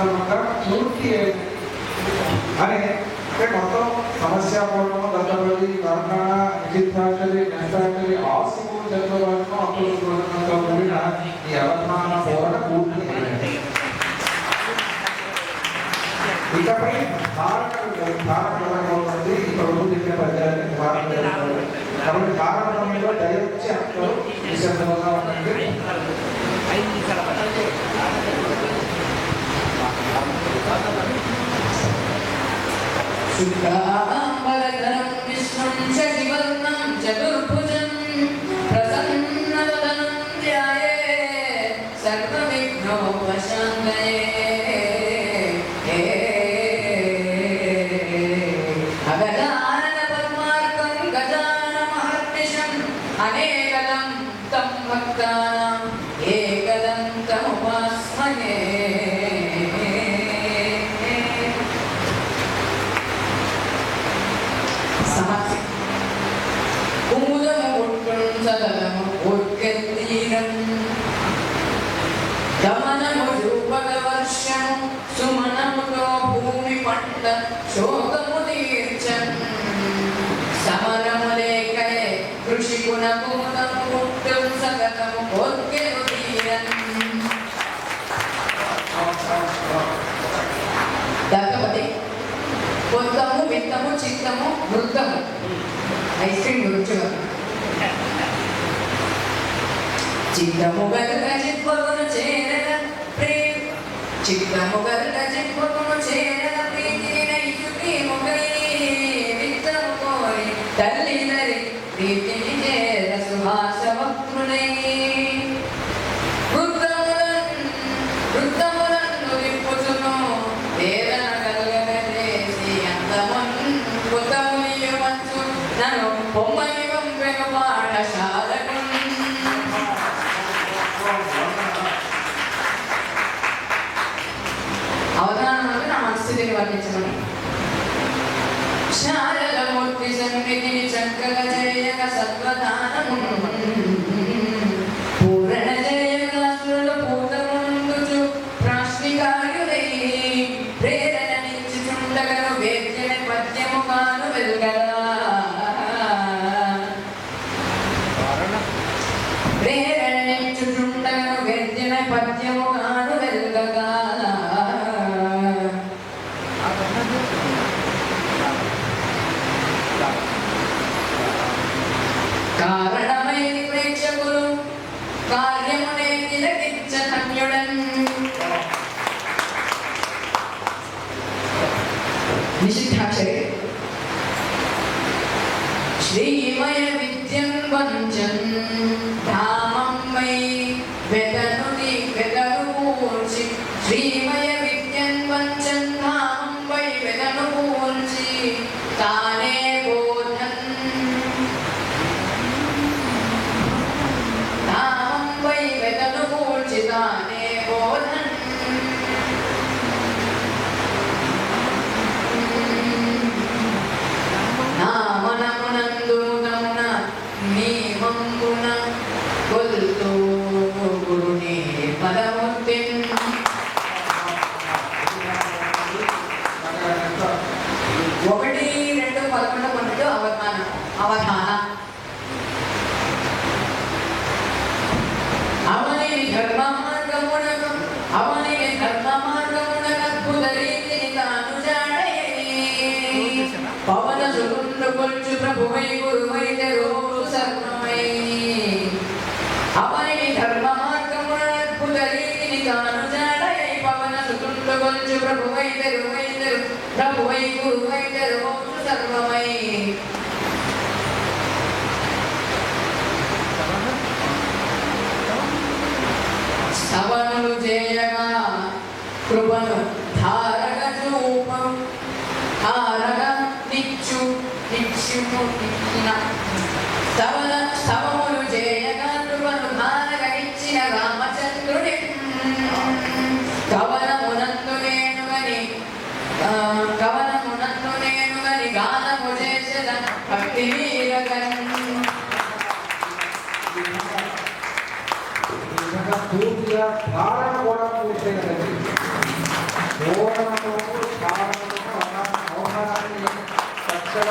సందర్భంగా పూర్తి అని అంటే మొత్తం సమస్యాపూర్ణము దత్తపల్లి తెలంగాణ విచిత్రాచలి నెట్టాచలి ఆసికు చంద్రబాబు అప్పులతో కూడిన ఈ అవమాన పోరాట పూర్తి అయింది. ఇకపై తారక తారక అవుతుంది ఇక్కడ చెప్పిన పద్యాన్ని వారం కాబట్టి తారకంలో దయచి అక్కడ నిశ్శబ్దంగా ఉండండి शुक्लाम्बरधरं विष्णुं शशिवर्णं चतुर्भुजं प्रसन्नवदनं ध्याये सर्वविघ्नोपशान्तये अगजाननपद्मार्कं अनेकदं तं भक्तानाम् एकदं చలనము ఉత్కెత్తీరం దమనము రూపక వర్షము సుమనములో భూమి పంట శోకము తీర్చం. సమరము చిత్తము చిత్తము గరుడ చిప్పగును చేరద ప్రేమ చిత్తము గరుడ చిప్పగును చేరద ప్రీతిని నైచుకి ముగై విత్తము కోరి తల్లిదరి ప్రీతిని చేర సుహాస నన్ను అవధానంలో నా మనస్థితిని వర్ణించమని. శారదమూర్తి సన్నిధిని చక్కగ చేయక సత్వదానము కారణమైన ప్రేక్షకులు కార్యమునే తిలకించ ధన్యుడన్. నిషిద్ధాక్షరి. శ్రీమయ విద్యం వంచన్ ధామమ్మై వెదను వెదరు శ్రీమయ విద్య How? కృపను ధారణ చూపం ధారగ నిచ్చు నిత్యుము నిచ్చిన. శ్రవణ శ్రవములు చేయగా కృపను ఇచ్చిన రామచంద్రుడి. కవనమునందు నేను గని కవనమునందు నేను గని గానము చేసిన భక్తి వీరగన్ పూర్తిగా ధారణ కూడా పూర్తయినదండి వర్ణనము ధారణము మోహనాన్ని అక్షర